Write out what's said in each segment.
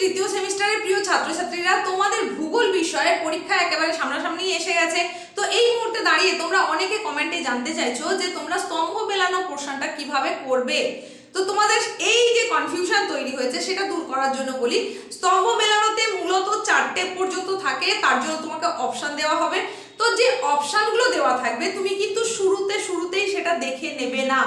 তৃতীয় সেমিস্টারের প্রিয় ছাত্রছাত্রীরা, তোমাদের ভূগোল বিষয়ে পরীক্ষা একেবারে সামনাসামনি এসে গেছে। তো এই মুহূর্তে দাঁড়িয়ে তোমরা অনেকে কমেন্টে জানতে চাইছো যে তোমরা স্তম্ভ মেলানো পোর্শনটা কীভাবে করবে? তো তোমাদের এই যে কনফিউশন তৈরি হয়েছে, সেটা দূর করার জন্য বলি। স্তম্ভ মেলানোতে মূলত চারটে পর্যন্ত থাকে, তার জন্য তোমাকে অপশান দেওয়া হবে। তো যে অপশানগুলো দেওয়া থাকবে, তুমি কিন্তু শুরুতে, শুরুতেই সেটা দেখে নেবে না।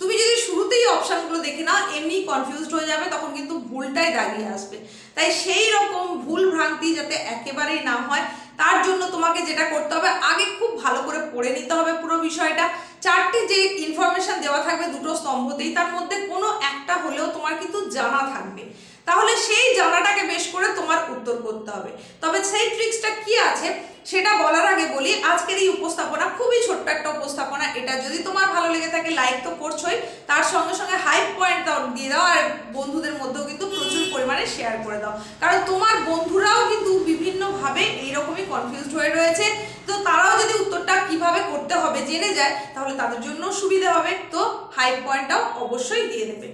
তুমি যদি শুরুতেই অপশানগুলো দেখে নাও, এমনি কনফিউজড হয়ে যাবে, তখন কিন্তু ভুলটাই দাঁড়িয়ে আসবে। তাই সেই রকম ভুল ভ্রান্তি যাতে একেবারেই না হয়, তার জন্য তোমাকে যেটা করতে হবে, আগে খুব ভালো করে পড়ে নিতে হবে পুরো বিষয়টা। চারটি যে ইনফরমেশন দেওয়া থাকবে দুটো স্তম্ভতেই, তার মধ্যে কোনো একটা হলেও তোমার কিন্তু জানা থাকবে। তাহলে সেই জানাটাকে বেশ করে তোমার উত্তর করতে হবে। তবে সেই ট্রিক্সটা কি আছে? সেটা বলার আগে বলি, আজকের এই উপস্থাপনা খুবই ছোট্ট একটা উপস্থাপনা। এটা যদি তোমার ভালো লেগে থাকে লাইক তো করছোই। তার সঙ্গে সঙ্গে হাইপ পয়েন্ট দিয়ে দাও, আর বন্ধুদের মধ্যেও কিন্তু প্রচুর পরিমাণে শেয়ার করে দাও। কারণ তোমার বন্ধুরাও কিন্তু বিভিন্নভাবে এইরকমই কনফিউজড হয়ে রয়েছে। তো তারাও যদি উত্তরটা কীভাবে করতে হবে জেনে যায়, তাহলে তাদের জন্য সুবিধা হবে। তো হাইপ পয়েন্টটাও অবশ্যই দিয়ে দেবে।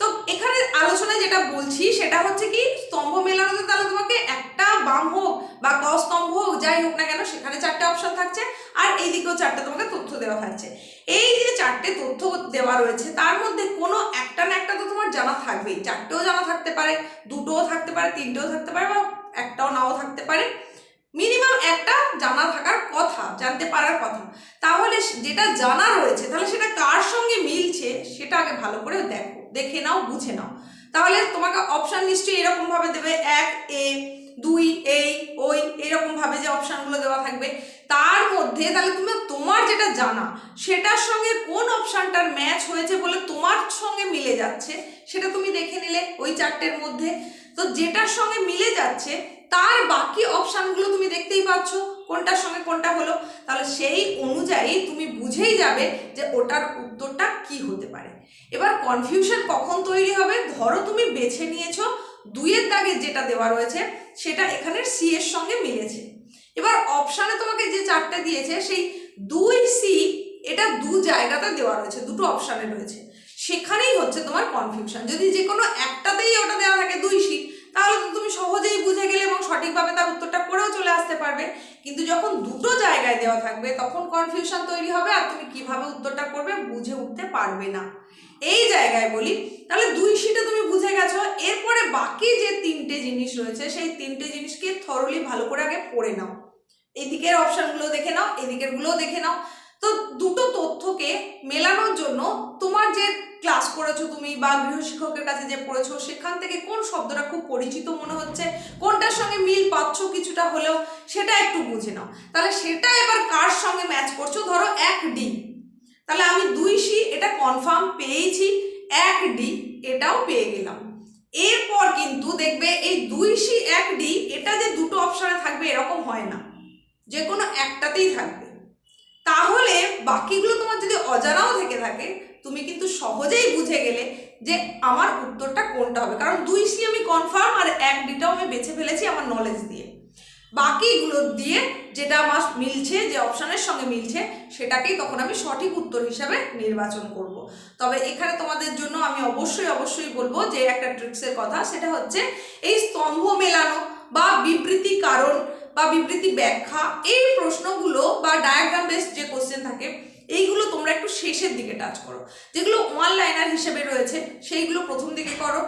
তো এখানে আলোচনায় যেটা বলছি, সেটা হচ্ছে কি, স্তম্ভ মেলানোতে তাহলে তোমাকে একটা বাম হোক বা ক স্তম্ভ হোক, যাই হোক না কেন, সেখানে চারটে অপশন থাকছে আর এইদিকেও চারটে তোমাকে তথ্য দেওয়া থাকছে। এই যে চারটে তথ্য দেওয়া রয়েছে, তার মধ্যে কোনো একটা না একটা তো তোমার জানা থাকবেই। চারটেও জানা থাকতে পারে, দুটোও থাকতে পারে, তিনটেও থাকতে পারে বা একটাও নাও থাকতে পারে। মিনিমাম একটা জানা থাকার কথা, জানতে পারার কথা। তাহলে যেটা জানা রয়েছে, তাহলে সেটা কার সঙ্গে মিলছে, সেটা আগে ভালো করে দেখো। দেখে নাও, বুঝে নাও। তাহলে তোমাকে অপশান নিশ্চয়ই এরকম ভাবে দেবে এক এ দুই এই ওই এরকম ভাবে যে অপশনগুলো দেওয়া থাকবে তার মধ্যে তাহলে তুমি তোমার যেটা জানা সেটার সঙ্গে কোন অপশনটার ম্যাচ হয়েছে বলে তোমার সঙ্গে মিলে যাচ্ছে, সেটা তুমি দেখে নিলে ওই চারটের মধ্যে। তো যেটার সঙ্গে মিলে যাচ্ছে, তার বাকি অপশানগুলো তুমি দেখতেই পাচ্ছ, কোনটার সঙ্গে কোনটা হলো। তাহলে সেই অনুযায়ী তুমি বুঝেই যাবে যে ওটার উত্তরটা কি হতে পারে। এবার কনফিউশন কখন তৈরি হবে? ধরো তুমি বেছে নিয়েছো, দুইয়ের দাগে যেটা দেওয়া রয়েছে, সেটা এখানের সি এর সঙ্গে মিলেছে। এবার অপশানে তোমাকে যে চারটে দিয়েছে, সেই দুই সি এটা দু জায়গাতে দেওয়া রয়েছে, দুটো অপশানে রয়েছে। সেখানেই হচ্ছে তোমার কনফিউশন যদি যে কোনো একটাতেই ওটা দেওয়া থাকে দুই সি তাহলে তো তুমি সহজেই বুঝে গেলে এবং সঠিকভাবে তার উত্তরটা করেও চলে আসতে পারবে। কিন্তু যখন দুটো জায়গায় দেওয়া থাকবে, তখন কনফিউশন তৈরি হবে আর তুমি কীভাবে উত্তরটা করবে বুঝে উঠতে পারবে না। এই জায়গায় বলি, তাহলে দুই শিটে তুমি বুঝে গেছো, এরপরে বাকি যে তিনটে জিনিস রয়েছে, সেই তিনটে জিনিসকে থরলি ভালো করে আগে পড়ে নাও। এদিকের অপশানগুলো দেখে নাও, এদিকের গুলোও দেখে নাও। তো দুটো তথ্যকে মেলানোর জন্য তোমার যে ক্লাস করেছ তুমি বা গৃহশিক্ষকের কাছে যে পড়েছো, সেখান থেকে কোন শব্দটা খুব পরিচিত মনে হচ্ছে, কোনটার সঙ্গে মিল পাচ্ছ কিছুটা হলেও, সেটা একটু বুঝে নাও। তাহলে সেটা এবার কার সঙ্গে ম্যাচ করছ? ধরো এক ডি তাহলে আমি দুই সি এটা কনফার্ম পেয়েছি, এক ডি এটাও পেয়ে গেলাম। এরপর কিন্তু দেখবে এই দুই সি এক ডি এটা যে দুটো অপশানে থাকবে এরকম হয় না। যে কোনো একটাতেই থাকবে। তাহলে বাকিগুলো তোমার যদি অজানাও থেকে থাকে, তুমি কিন্তু সহজেই বুঝে গেলে যে আমার উত্তরটা কোনটা হবে। কারণ দুই সি আমি কনফার্ম আর এক ডিটাও আমি বেছে ফেলেছি আমার নলেজ দিয়ে। বাকিগুলো দিয়ে যেটা আমার মিলছে, যে অপশানের সঙ্গে মিলছে, সেটাকেই তখন আমি সঠিক উত্তর হিসাবে নির্বাচন করব। তবে এখানে তোমাদের জন্য আমি অবশ্যই অবশ্যই বলব যে একটা ট্রিক্সের কথা, সেটা হচ্ছে এই স্তম্ভ মেলানো বা বিবৃতি কারণ বা বিবৃতি ব্যাখ্যা, এই প্রশ্নগুলো বা ডায়াগ্রাম বেসড যে কোশ্চেন থাকে, এইগুলো তোমরা একটু শেষের দিকে টাচ করো। যেগুলো ওয়ান লাইনার হিসেবে রয়েছে, সেইগুলো প্রথম দিকে করো।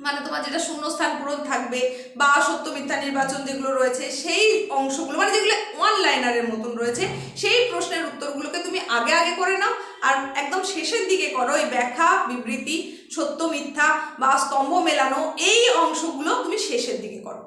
মানে তোমার যেটা শূন্যস্থান পূরণ থাকবে বা সত্য মিথ্যা নির্বাচন যেগুলো রয়েছে, সেই অংশগুলো মানে যেগুলো ওয়ান লাইনারের মতন রয়েছে, সেই প্রশ্নের উত্তরগুলোকে তুমি আগে আগে করে নাও আর একদম শেষের দিকে করো এই ব্যাখ্যা, বিবৃতি, সত্য মিথ্যা বা স্তম্ভ মেলানো, এই অংশগুলো তুমি শেষের দিকে করো।